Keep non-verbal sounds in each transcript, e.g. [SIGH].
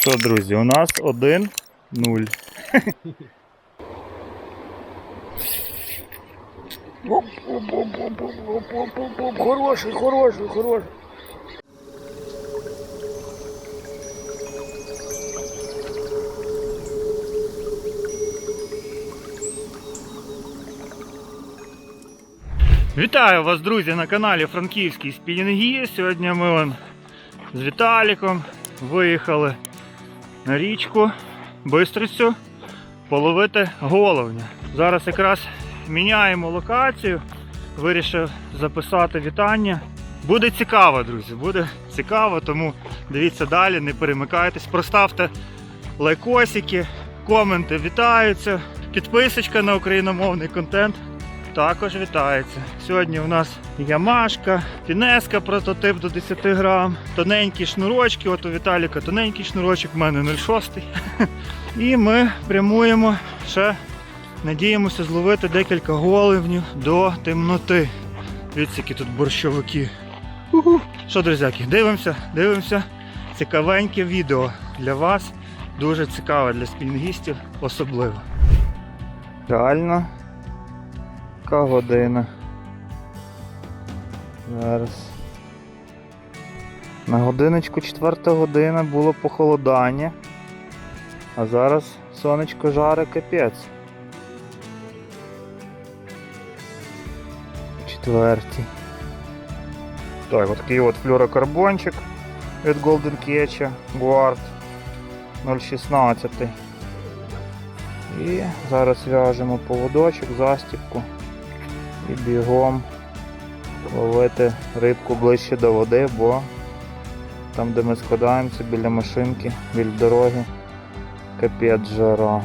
Що, друзі, у нас один нуль. Хороший, хороший, хороший. Вітаю вас, друзі, на каналі Франківський Спінінгі. Сьогодні ми вон з Віталіком виїхали на річку Бистрицю половити головня. Зараз якраз міняємо локацію. Вирішив записати вітання. Буде цікаво, друзі, буде цікаво, тому дивіться далі, не перемикайтесь, проставте лайкосики, коменти вітаються, підписочка на україномовний контент також вітається. Сьогодні у нас ямашка, фінеска, прототип до 10 грам, тоненькі шнурочки. От у Віталіка тоненький шнурочок, в мене 0,6. І ми прямуємо ще, надіємося зловити декілька голивнів до темноти. Дивіться, які тут борщовики. Уху. Що, друзяки, дивимося, дивимося. Цікавеньке відео для вас. Дуже цікаве для спінгістів особливо. Реально яка година? Зараз. На годиночку 4 година було похолодання. А зараз сонечко жаре капець. Четвертій. Так, от такий от флюрокарбончик від Golden Catch Guard 016. І зараз в'яжемо поводочок, застіпку і бігом ловити рибку ближче до води, бо там, де ми складаємося біля машинки, біля дороги, капець жара.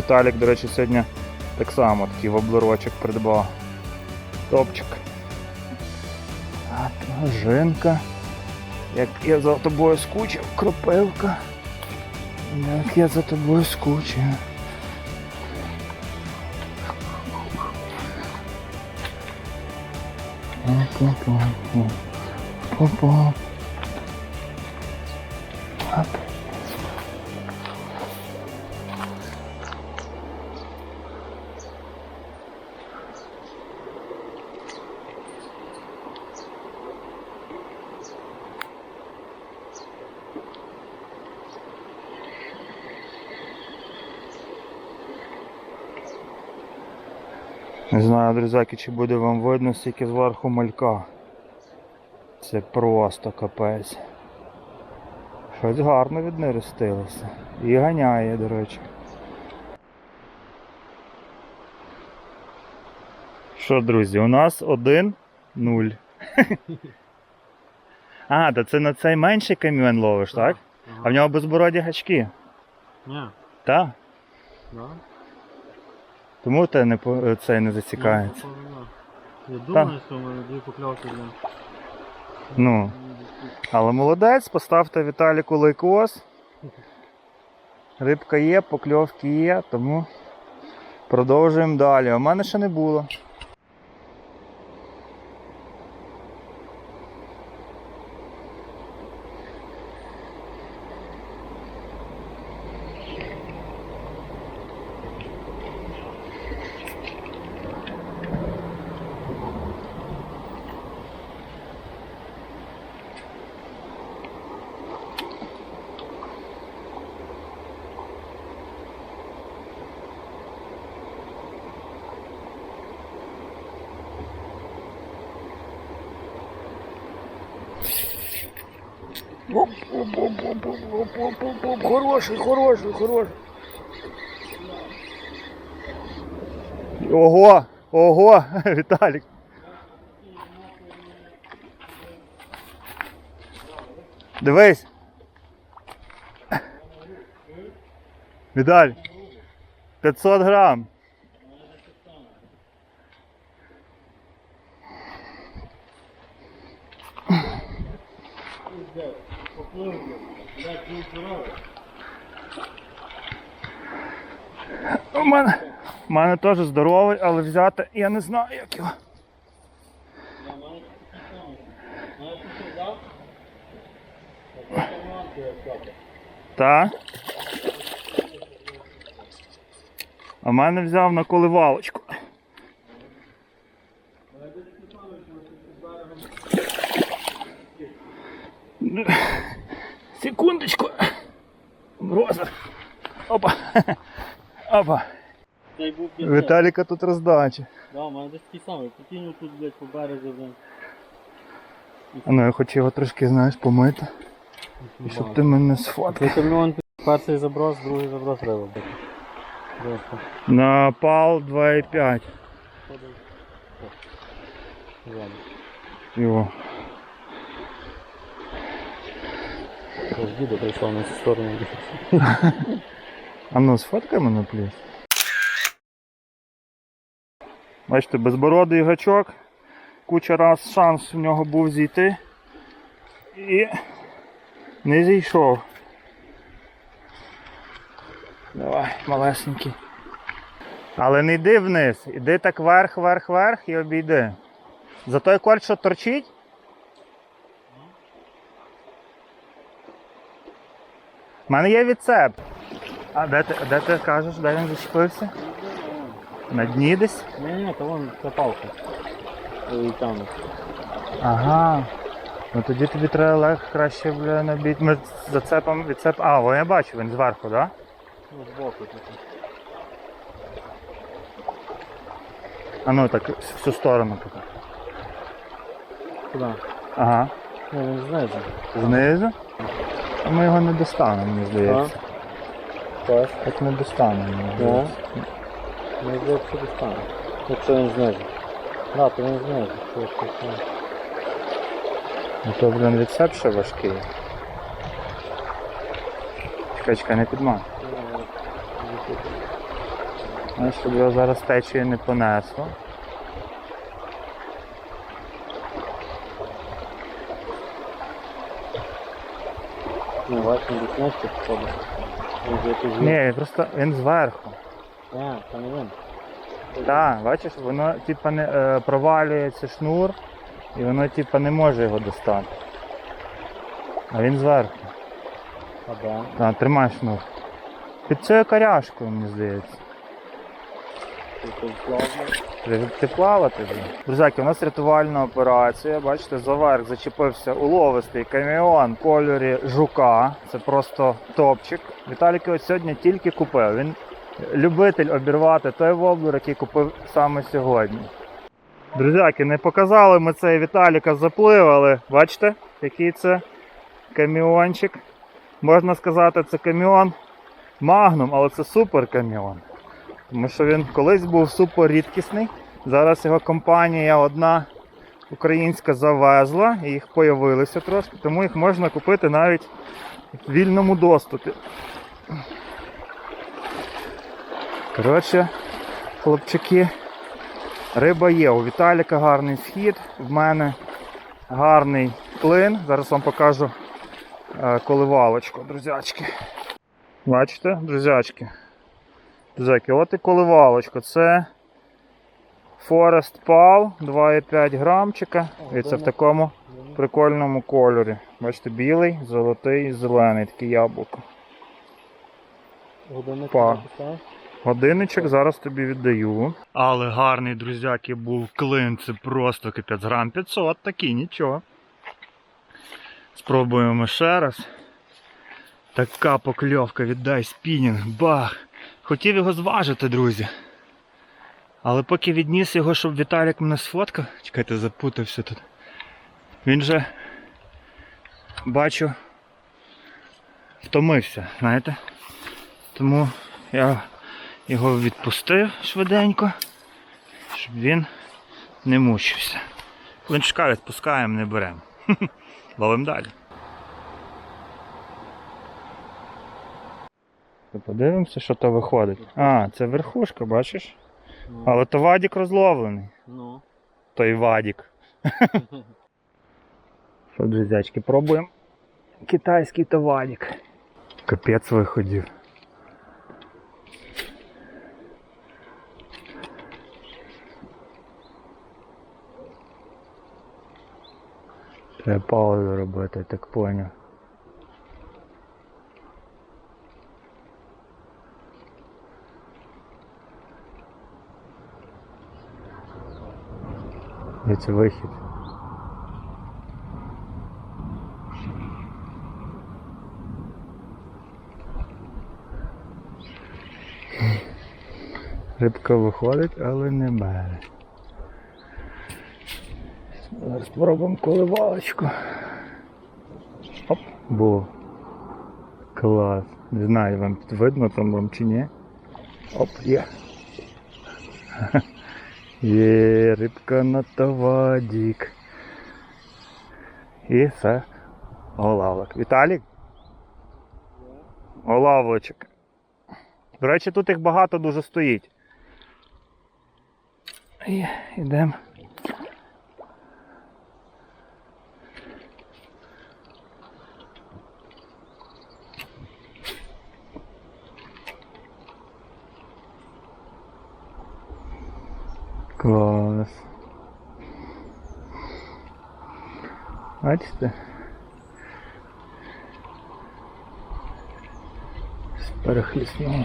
Віталік, до речі, сьогодні так само такий воблерочок придбав. Топчик. А жінка. Як я за тобою скучив, кропивка. Як я за тобою скучив. Опа-па-па. Опа. Не знаю, друзяки, чи буде вам видно стільки зверху малька. Це просто капець. Щось гарно віднерестилося. І ганяє, до речі. Що, друзі, у нас 1-0. [LAUGHS] А, то це на цей менший камінь ловиш, так? А в нього безбороді гачки. Ні, Так? Тому те не це не зацікається. Я думаю, що в мене дві поклявки для. Ну. Але молодець, поставте Віталіку лайкос. [LAUGHS] Рибка є, покльовки є, тому продовжуємо далі. А в мене ще не було. Хороший, хороший, хороший. Ого! Ого! [LAUGHS] Віталік! Дивись. Віталь. 500 грам. У мене, у мене теж здоровий, але взяти я не знаю, як його. Та? А мене взяв на коливалочку. Секундочку. Роза. Опа. Опа. Віталіка тут роздача. Да, у мене десь такий самий. Покинув тут, блядь, по березі, блядь. А ну я хочу його трошки, знаєш, помити. І щоб ти мене сфоткав. Це мільйон перший заброс, другий заброс треба. Просто. На пал 2,5. Ззаду. Його. Ось дідо прийшов на цю сторону. [LAUGHS] А ну сфоткай мене, пліс. Бачите, безбородий гачок. Куча раз шанс в нього був зійти. І не зійшов. Давай, малесенький. Але не йди вниз, іди так вверх і обійди. За той кольт, що торчить. У мене є відцеп. А де ти, де ти кажеш, де він зачепився? На дні десь? Ні, ні, то вон ця палка. І там. Ага. Ну тоді тобі треба лег краще бля, набити. Ми зацепом відцеп. А, о, я бачу, він зверху, так? Да? Ну, збоку тут. А ну так, всю сторону поки. Куди? Ага. Ну, він знизу. Знизу. А ми його не достанемо, мені здається. Так. Так не достанемо, мені Да. здається. Ну, здається, що достане. Якщо він знизу. Да, то він знизу. Що, що, що. Ну то, блін, відцеп ще важкий. Чекай, чекай, не підмай. Знаєш, щоб його зараз течією не понесло. Не, бачиш, він десь вже якийсь Ні, він просто він зверху. А, він. Так, бачиш, воно типа не е, провалюється шнур і воно типа не може його достати. А він зверху. А, да. Так, тримай шнур. Під цією коряшкою, мені здається. Ти плавати. Друзяки, у нас рятувальна операція. Бачите, заверх зачепився уловистий каміон в кольорі жука. Це просто топчик. Віталік його сьогодні тільки купив. Він любитель обірвати той воблер, який купив саме сьогодні. Друзяки, не показали ми цей Віталіка заплив, але бачите, який це каміончик. Можна сказати, це каміон Магнум, але це супер каміон. Тому що він колись був супер рідкісний. Зараз його компанія одна українська завезла, і їх появилося трошки, тому їх можна купити навіть в вільному доступі. Коротше, хлопчики, риба є. У Віталіка гарний схід, в мене гарний клин. Зараз вам покажу е, коливалочку, друзячки. Бачите, друзячки? Друзяки, от і коливалочка. Це Forest Pal 2,5 грамчика. І це в такому прикольному кольорі. Бачите, білий, золотий, зелений, таке яблуко. Годинник. Годинничок зараз тобі віддаю. Але гарний, друзяки, був клин, це просто капець. Грам 500, такий, нічого. Спробуємо ще раз. Така покльовка, віддай спінінг, бах. Хотів його зважити, друзі. Але поки відніс його, щоб Віталік мене сфоткав. Чекайте, запутався тут. Він же, бачу, втомився, знаєте? Тому я його відпустив швиденько, щоб він не мучився. Ланчка відпускаємо, не беремо. [LAUGHS] Ловимо далі. Подивимося, що то виходить. А, це верхушка, бачиш? Ну. Але то вадік розловлений. Ну. Той вадік. Що, друзячки, пробуємо. Китайський то вадік. Капець виходів. Треба паузу робити, так поняв. Де це вихід? Рибка виходить, але не бере. Зараз спробуємо коливалочку. Оп, було. Клас. Не знаю, вам тут видно там вам чи ні. Оп, є. [LAUGHS] Є рибка на тавадік. І все. Олавлик. Віталік? Олавличок. До речі, тут їх багато дуже стоїть. І йдемо. Клас. Бачите? Перехліснуло.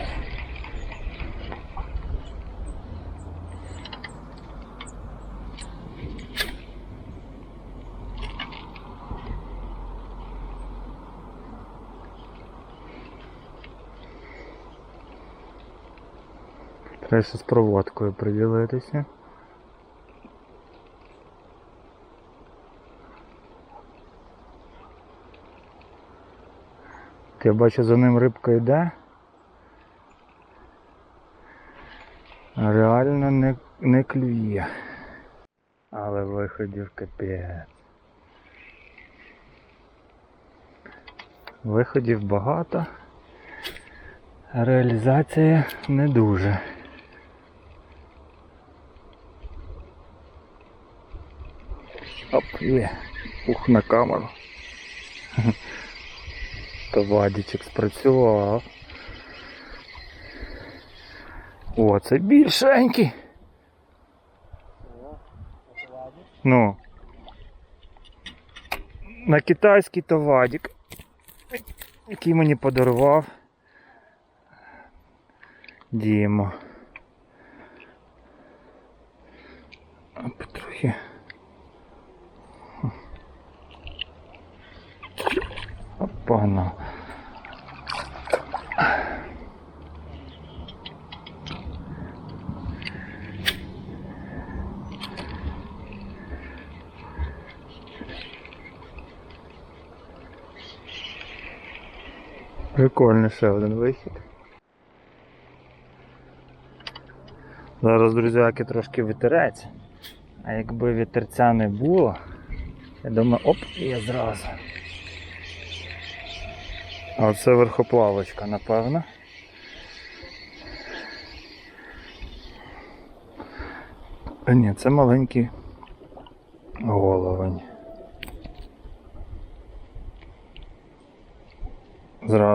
Треба ще з проводкою приділитися. Я бачу, за ним рибка йде. Реально не, не клює. Але виходів капець. Виходів багато. Реалізація не дуже. Оп, є. Ух, на камеру. То вадічок спрацював. О, це більшенький. Ну. На китайський то вадік, який мені подарував Діма. Оп, трохи. Оп, Прикольний ще один вихід. Зараз, друзяки, трошки вітерець. А якби вітерця не було, я думаю, оп, і я зразу. А це верхоплавочка, напевно. А ні, це маленький головень.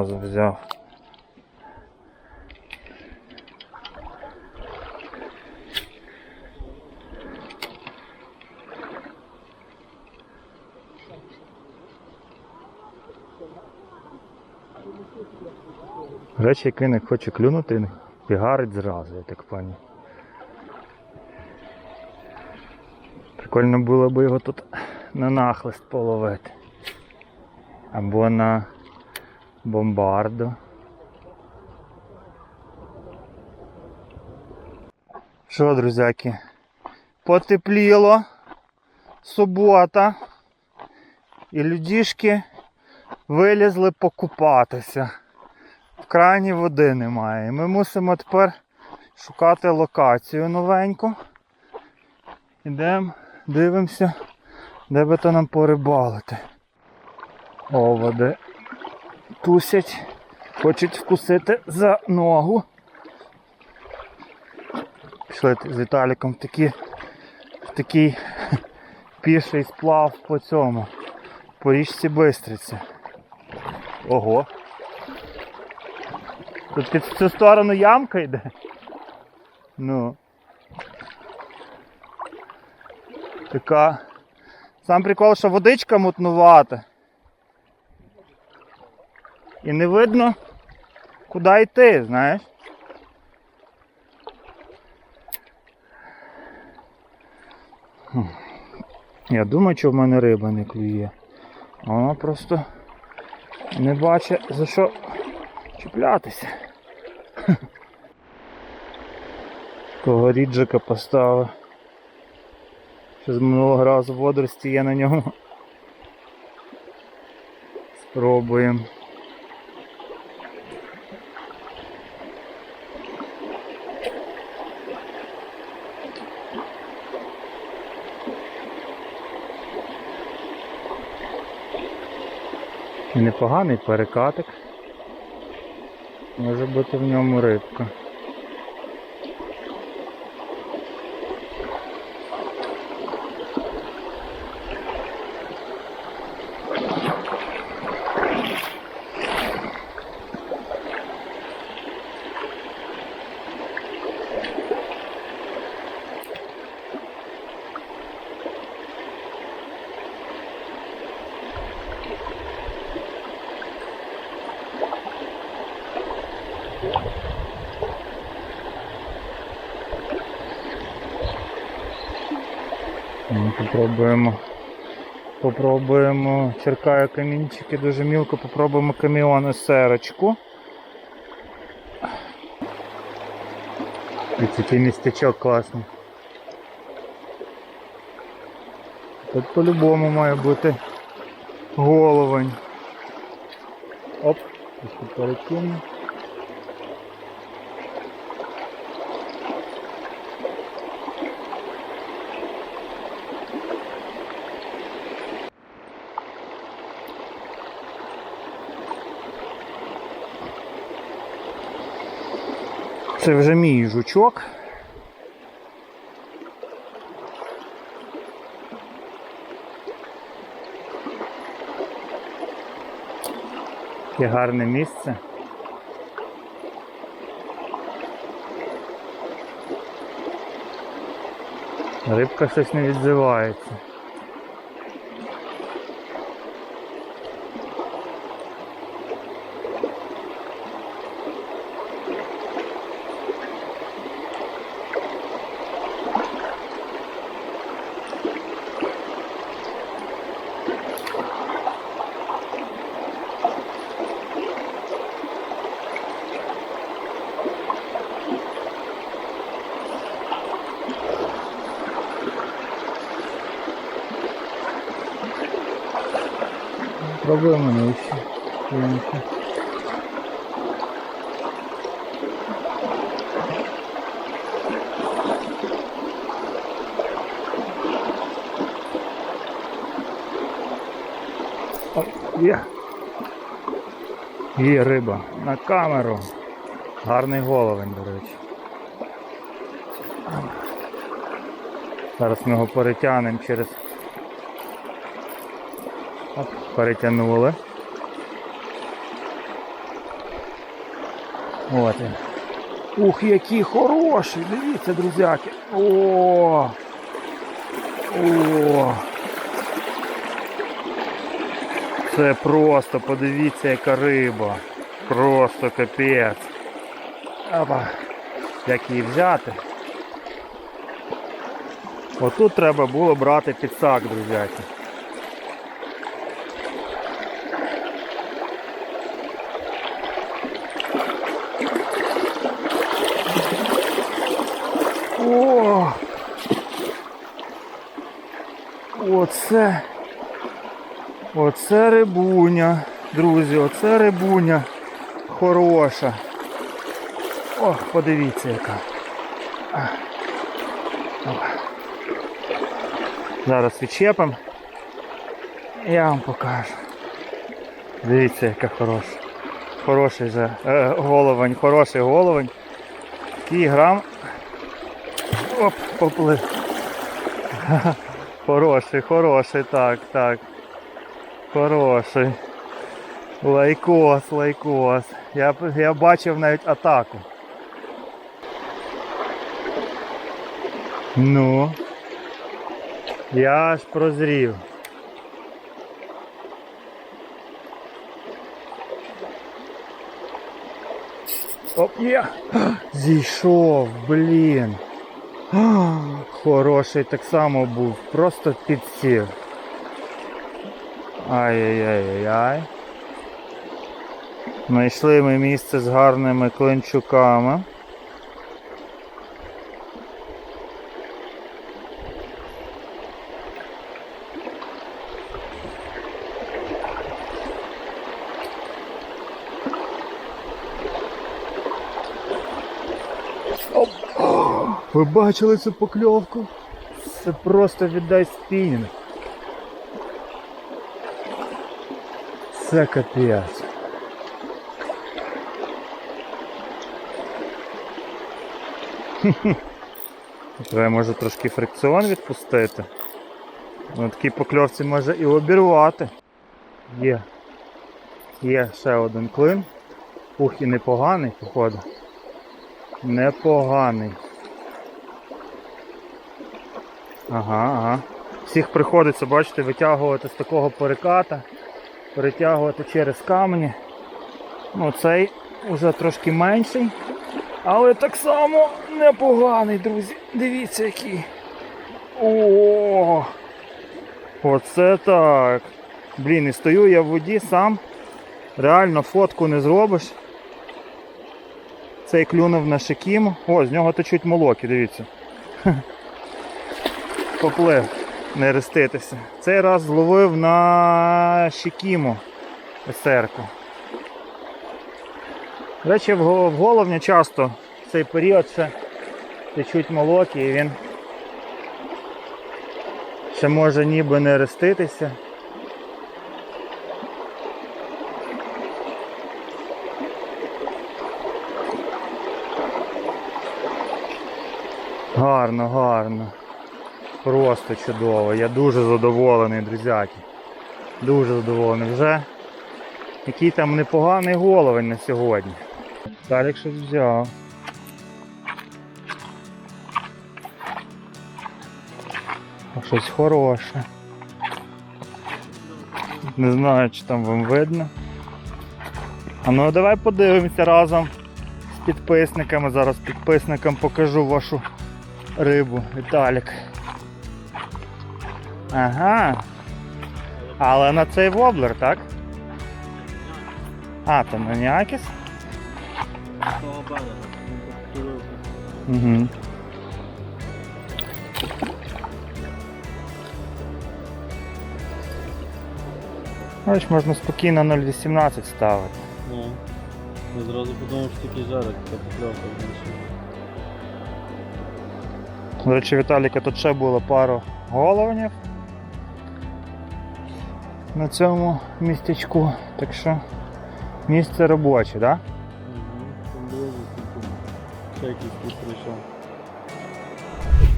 Зразу взяв. Речі, як він як хоче клюнути, пігарить зразу, я так пані. Прикольно було б його тут на нахлист половити. Або на бомбарду. Що, друзяки? Потепліло. Субота. І людішки вилізли покупатися. В крані води немає. Ми мусимо тепер шукати локацію новеньку. Ідемо, дивимося, де би то нам порибалити. Оводи тусять. Хочуть вкусити за ногу. Пішли з Віталіком в, такі, в такий [LAUGHS] піший сплав по цьому. По річці Бистриці. Ого. Тут під цю сторону ямка йде. Ну. Така. Сам прикол, що водичка мутнувата. І не видно, куди йти, знаєш. Я думаю, що в мене риба не клює. Вона просто не бачить за що чіплятися. Кого ріджика поставив. Ще з минулого разу водорості є на ньому. Спробуємо. Непоганий перекатик. Може бути в ньому рибка. Ну, Попробуємо. Попробуємо. Черкаю камінчики дуже мілко, попробуємо каміони серочку. Ось який містечок класний. Тут по-любому має бути головень. Оп, перекину. Це вже мій жучок. Яке гарне місце. Рибка щось не відзивається. Нижче. П'янки. О, Є. Є риба. На камеру. Гарний головень, до речі. Зараз ми його перетягнемо через Оп, перетягнули. От він. Ух, який хороший! Дивіться, друзяки. О! О! Це просто, подивіться, яка риба. Просто капець. Опа. Як її взяти? Отут треба було брати підсак, друзяки. О! Оце. Оце рибуня, друзі, оце рибуня хороша. Ох, подивіться яка. Зараз відчепимо. Я вам покажу. Дивіться, яка хороша. хороший же е, головень, хороший головень. Такий грам. Оп, поплив. Хороший, хороший, так, так. Хороший. Лайкос, лайкос. Я, я бачив навіть атаку. Ну. Я аж прозрів. Оп, є. Зійшов, блін. А, Хороший так само був, просто підсів. Ай-яй-яй-яй. Знайшли ми місце з гарними клинчуками. Ви бачили цю покльовку? Це просто віддай спінінг. Це капець. [LAUGHS] Треба може трошки фрикціон відпустити. На такій покльовці може і обірвати. Є. Є ще один клин. Ух, і непоганий, походу. Непоганий. Ага, ага. Всіх приходиться, бачите, витягувати з такого переката, перетягувати через камені. Ну, цей вже трошки менший. Але так само непоганий, друзі. Дивіться який. О! Оце так. Блін, і стою я в воді сам. Реально фотку не зробиш. Цей клюнув на шикіму. О, з нього течуть молоки, дивіться. Поплив, не реститися. Цей раз зловив на шикіму есерку. До речі, в го- в головні часто в цей період ще течуть молоки і він ще може ніби не реститися. Гарно, гарно. Просто чудово. Я дуже задоволений, друзяки. Дуже задоволений. Вже який там непоганий головень на сьогодні. Далі щось взяв. Щось хороше. Не знаю, чи там вам видно. А ну давай подивимося разом з підписниками. Зараз підписникам покажу вашу рибу. Віталік. Ага. Але на цей воблер, так? А, то на ніакіс? Того. Угу. Ось можна спокійно 0,18 ставити. Ну. Я зразу подумав, що такий жарик, така покльовка більше. До речі, Віталіка тут ще було пару головнів на цьому містечку. Так що місце робоче, так? Да?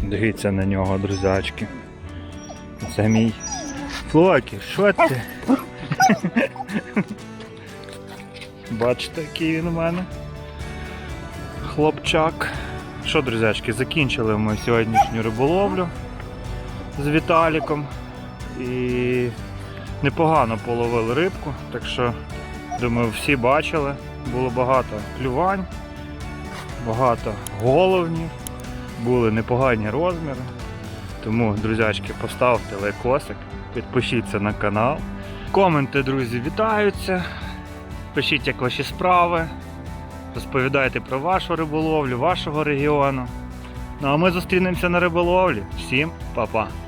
Дивіться на нього, друзячки. Це мій Флокі, що ти? Бачите, який він у мене. Хлопчак. Що, друзячки, закінчили ми сьогоднішню риболовлю з Віталіком. І непогано половили рибку, так що, думаю, всі бачили. Було багато клювань, багато головнів були непогані розміри. Тому, друзячки, поставте лайкосик, підпишіться на канал. Коменти, друзі, вітаються. Пишіть, як ваші справи. Розповідайте про вашу риболовлю, вашого регіону. Ну а ми зустрінемося на риболовлі. Всім па-па!